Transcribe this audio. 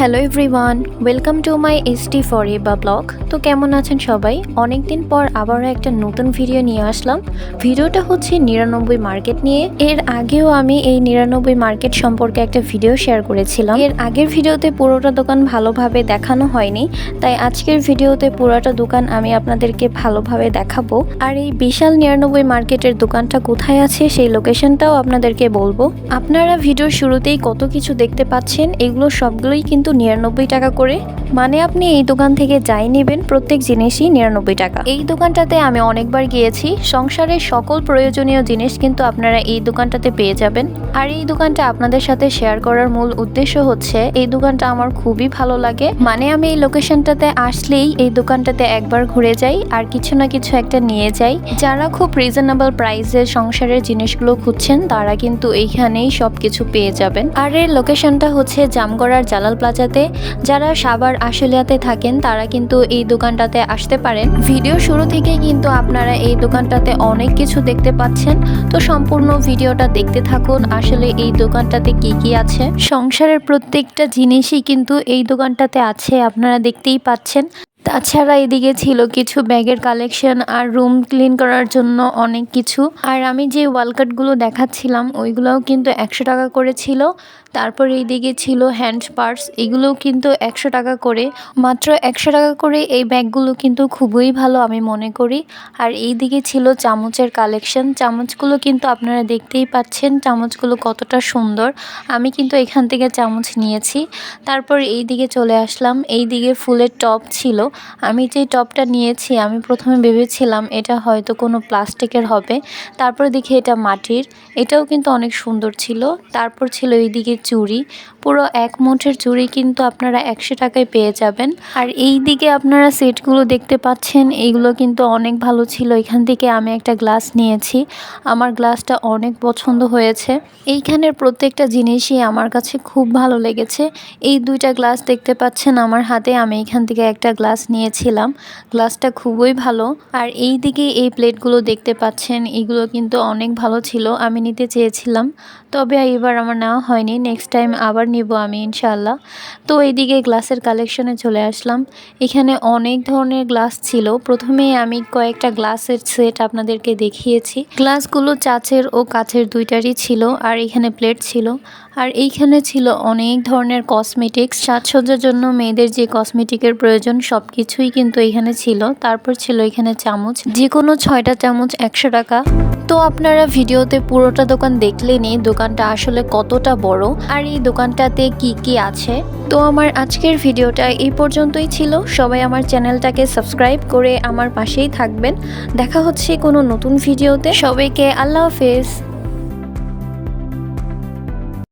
Hello everyone welcome to my S T for বা blog তো কেমন আছেন সবাই? অনেক দিন পর আবারও একটা নতুন ভিডিও নিয়ে আসলাম। ভিডিওটা হচ্ছে নিরানব্বই মার্কেট নিয়ে। এর আগেও আমি এই নিরানব্বই মার্কেট সম্পর্কে একটা ভিডিও শেয়ার করেছিলাম। এর আগের ভিডিওতে পুরোটা দোকান ভালোভাবে দেখানো হয়নি। তাই আজকের ভিডিওতে পুরোটা দোকান আমি আপনাদেরকে ভালোভাবে দেখাবো। আর এই বিশাল নিরানব্বই মার্কেটের দোকানটা কোথায় আছে, সেই লোকেশনটাও আপনাদেরকে বলব। আপনারা ভিডিওর শুরুতেই কত কিছু দেখতে পাচ্ছেন, এগুলো সবগুলোই কিন্তু নিরানব্বই টাকা করে। মানে আপনি এই দোকান থেকে যাই নেবেন, প্রত্যেক জিনিসই নিরানব্বই টাকা। এই দোকানটাতে আমি অনেকবার গিয়েছি। সংসারের সকল প্রয়োজনীয় জিনিস কিন্তু আপনারা এই দোকানটাতে পেয়ে যাবেন। আর এই দোকানটা আপনাদের সাথে শেয়ার করার মূল উদ্দেশ্য হচ্ছে, এই দোকানটা আমার খুবই ভালো লাগে। মানে আমি এই লোকেশনটাতে আসলেই এই দোকানটাতে একবার ঘুরে যাই আর কিছু না কিছু একটা নিয়ে যাই। যারা খুব রিজনেবল প্রাইসে সংসারের জিনিসগুলো খুঁজছেন, তারা কিন্তু এইখানেই সব কিছু পেয়ে যাবেন। আর এর লোকেশনটা হচ্ছে জামগড়ার জালাল প্লাজাতে যারা সাবার আশুলিয়াতে থাকেন, তারা কিন্তু এই দোকানটাতে আসতে পারেন। ভিডিও শুরু থেকে কিন্তু আপনারা এই দোকানটাতে অনেক কিছু দেখতে পাচ্ছেন। তো সম্পূর্ণ ভিডিওটা দেখতে থাকুন, আসলে এই দোকানটাতে কি কি আছে। সংসারের প্রত্যেকটা জিনিসই কিন্তু এই দোকানটাতে আছে, আপনারা দেখতেই পাচ্ছেন। তাছাড়া এদিকে ছিল কিছু ব্যাগের কালেকশন আর রুম ক্লিন করার জন্য অনেক কিছু। আর আমি যে ওয়ালকাটগুলো দেখাচ্ছিলাম, ওইগুলোও কিন্তু একশো টাকা করে ছিল। তারপর এইদিকে ছিল হ্যান্ড পার্স এগুলোও কিন্তু একশো টাকা করে। মাত্র একশো টাকা করে এই ব্যাগগুলো কিন্তু খুবই ভালো আমি মনে করি। আর এই দিকে ছিল চামচের কালেকশন চামচগুলো কিন্তু আপনারা দেখতেই পাচ্ছেন চামচগুলো কতটা সুন্দর। আমি কিন্তু এখান থেকে চামচ নিয়েছি। তারপর এই দিকে চলে আসলাম এই দিকে ফুলের টপ ছিল। আমি যে টপটা নিয়েছি, আমি প্রথমে ভেবেছিলাম এটা হয়তো কোনো প্লাস্টিকের হবে। তারপর দেখি এটা মাটির। এটাও কিন্তু অনেক সুন্দর ছিল। তারপর ছিল এইদিকে চুড়ি। পুরো এক মুঠের চুড়ি কিন্তু আপনারা একশো টাকায় পেয়ে যাবেন। আর এই দিকে আপনারা সেটগুলো দেখতে পাচ্ছেন, এইগুলো কিন্তু অনেক ভালো ছিল। এখান থেকে আমি একটা গ্লাস নিয়েছি। আমার গ্লাসটা অনেক পছন্দ হয়েছে। এইখানের প্রত্যেকটা জিনিসই আমার কাছে খুব ভালো লেগেছে। এই দুইটা গ্লাস দেখতে পাচ্ছেন আমার হাতে। আমি এখান থেকে একটা গ্লাস নিয়েছিলাম। গ্লাসটা খুবই ভালো। আর এই দিকে এই প্লেটগুলো দেখতে পাচ্ছেন, এগুলো কিন্তু অনেক ভালো ছিল, আমি নিতে চেয়েছিলাম। তবে এবার আমার নেওয়া হয়নি নেক্সট টাইম আবার নিব আমি ইনশাল্লাহ তো এইদিকে গ্লাসের কালেকশনে চলে আসলাম। এখানে অনেক ধরনের গ্লাস ছিল। প্রথমেই আমি কয়েকটা গ্লাসের সেট আপনাদেরকে দেখিয়েছি। গ্লাসগুলো চাচের ও কাচের দুইটারই ছিল, আর এখানে প্লেট ছিল। আর এইখানে ছিল অনেক ধরনের কসমেটিক্স সাজসজ্জার জন্য মেয়েদের যে কসমেটিকের প্রয়োজন সব কিছুই কিন্তু এখানে ছিল। তারপর ছিল এখানে চামচ। যে কোনো ছয়টা চামচ একশো টাকা। তো আপনারা ভিডিওতে পুরোটা দোকান দেখলেনই দোকানটা আসলে কতটা বড় আর এই দোকানটাতে কি কি আছে। তো আমার আজকের ভিডিওটা এই পর্যন্তই ছিল। সবাই আমার চ্যানেলটাকে সাবস্ক্রাইব করে আমার পাশেই থাকবেন। দেখা হচ্ছে কোনো নতুন ভিডিওতে। সবাইকে আল্লাহ হাফেজ।